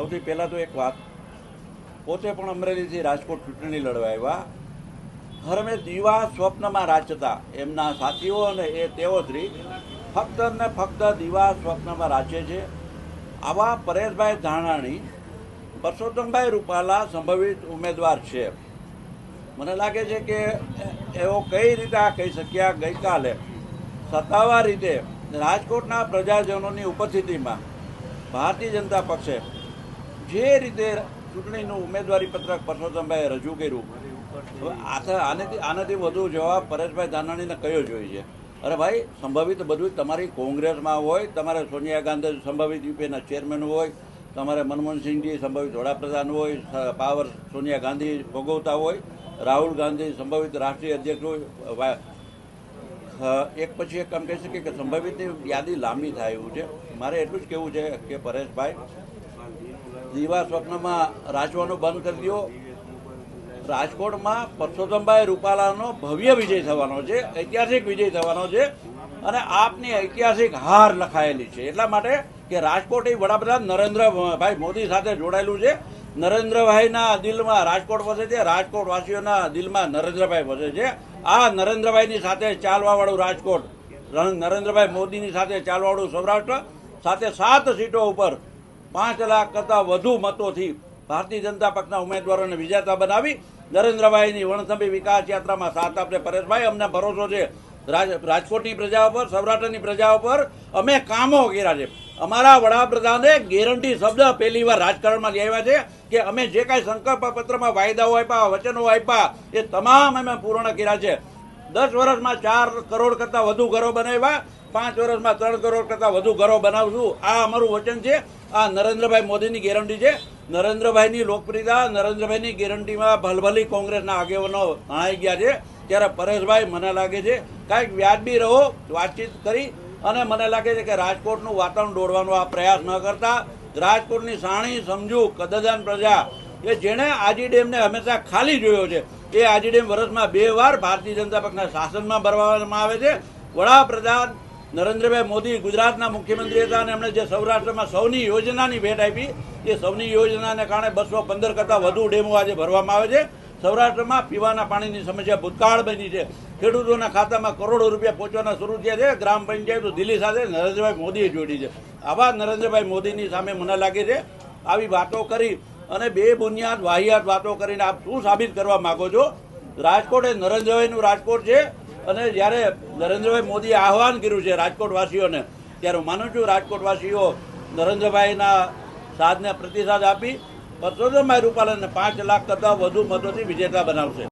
સૌથી પહેલાં તો એક વાત. પોતે પણ અમરેલીથી રાજકોટ ચૂંટણી લડવા આવ્યા. હરમે દીવા સ્વપ્નમાં રાચતા એમના સાથીઓ અને એ તેઓથી ફક્ત ને ફક્ત દીવા સ્વપ્નમાં રાચે છે. આવા પરેશભાઈ ધાણાણી પરસોત્તમભાઈ રૂપાલા સંભવિત ઉમેદવાર છે. મને લાગે છે કે એઓ કઈ રીતે આ કહી શક્યા ગઈકાલે? સત્તાવાર રીતે રાજકોટના પ્રજાજનોની ઉપસ્થિતિમાં ભારતીય જનતા પક્ષે જે રીતે ચૂંટણીનું ઉમેદવારી પત્રક પરસોત્તમભાઈએ રજૂ કર્યું આનેથી, આનાથી વધુ જવાબ પરેશભાઈ ધાનાણીને કયો જોઈએ અરે ભાઈ, સંભવિત બધું તમારી કોંગ્રેસમાં હોય, તમારે સોનિયા ગાંધી સંભવિત યુપીના ચેરમેન હોય, તમારે મનમોહનસિંહજી સંભવિત વડાપ્રધાન હોય પાવર સોનિયા ગાંધી ભોગવતા હોય, રાહુલ ગાંધી સંભવિત રાષ્ટ્રીય અધ્યક્ષ હોય એક પછી એક કામ કહી શકીએ કે સંભવિતની યાદી લાંબી થાય એવું છે. મારે એટલું જ કહેવું છે કે પરેશભાઈ દીવા સ્વપ્નમાં રાજવાનું બંધ કરી દો રાજકોટમાં પરસોત્તમભાઈ રૂપાલાનો ભવ્ય વિજય થવાનો છે, ઐતિહાસિક વિજય થવાનો છે અને આપની ઐતિહાસિક હાર લખાયેલી છે. એટલા માટે કે રાજકોટ એ વડાપ્રધાન નરેન્દ્રભાઈ મોદી સાથે જોડાયેલું છે. નરેન્દ્રભાઈના દિલમાં રાજકોટ વસે છે રાજકોટ વાસીઓના દિલમાં નરેન્દ્રભાઈ વસે છે. આ નરેન્દ્રભાઈની સાથે ચાલવાવાળું રાજકોટ, નરેન્દ્રભાઈ મોદીની સાથે ચાલવાવાળું સૌરાષ્ટ્ર, સાથે સાત સીટો ઉપર પાંચ લાખ કરતાં વધુ મતોથી ભારતીય જનતા પક્ષના ઉમેદવારોને વિજેતા બનાવી નરેન્દ્રભાઈની વણથંભી વિકાસ યાત્રામાં સાથ આપને પરેશભાઈ, અમને ભરોસો છે. રાજ- રાજકોટની પ્રજા ઉપર, સૌરાષ્ટ્રની પ્રજા ઉપર અમે કામો કર્યા છે. અમારા વડાપ્રધાને ગેરંટી શબ્દ પહેલી વાર રાજકારણમાં લેવા છે કે અમે જે કાંઈ સંકલ્પ પત્રમાં વાયદાઓ આપ્યા, વચનો આપ્યા, એ તમામ અમે પૂર્ણ કર્યા છે. દસ વર્ષમાં ચાર કરોડ કરતાં વધુ ઘરો બનાવ્યા, પાંચ વર્ષમાં ત્રણ કરોડ કરતાં વધુ ઘરો બનાવશું. આ અમારું વચન છે. આ નરેન્દ્રભાઈ મોદીની ગેરંટી છે. નરેન્દ્રભાઈની લોકપ્રિયતા, નરેન્દ્રભાઈની ગેરંટીમાં ભલભલી કોંગ્રેસના આગેવાનો ભણાઈ ગયા છે. ત્યારે પરેશભાઈ મને લાગે છે, કાંઈક વ્યાજબી રહો, વાતચીત કરી અને મને લાગે છે કે રાજકોટનું વાતાવરણ દોડવાનો આ પ્રયાસ ન કરતા, રાજકોટની સાણી સમજુ કદદાન પ્રજા. કે જેણે આજી ડેમને હંમેશા ખાલી જોયો છે. એ આજે ડેમ વર્ષમાં બે વાર ભારતીય જનતા પક્ષના શાસનમાં ભરવામાં આવે છે. વડાપ્રધાન નરેન્દ્રભાઈ મોદી ગુજરાતના મુખ્યમંત્રી હતા અને એમણે જે સૌરાષ્ટ્રમાં સૌની યોજનાની ભેટ આપી, એ સૌની યોજનાને કારણે બસો પંદર કરતાં વધુ ડેમો આજે ભરવામાં આવે છે. સૌરાષ્ટ્રમાં પીવાના પાણીની સમસ્યા ભૂતકાળ બની છે. ખેડૂતોના ખાતામાં કરોડો રૂપિયા પહોંચવાના શરૂ થયા છે. ગ્રામ પંચાયતો દિલ્હી સાથે નરેન્દ્રભાઈ મોદીએ જોડી છે. આવા નરેન્દ્રભાઈ મોદીની સામે મને લાગે છે, આવી વાતો કરી અને બે બુનિયાદ વાહિયાત વાતો કરીને આપ શું સાબિત કરવા માગો છો? રાજકોટ એ નરેન્દ્રભાઈનું રાજકોટ છે અને જ્યારે નરેન્દ્રભાઈ મોદીએ આહવાન કર્યું છે રાજકોટવાસીઓને, ત્યારે હું માનું છું રાજકોટવાસીઓ નરેન્દ્રભાઈના સાધને પ્રતિસાદ આપી પરસોત્તમભાઈ રૂપાલાને પાંચ લાખ કરતાં વધુ મતોથી વિજેતા બનાવશે.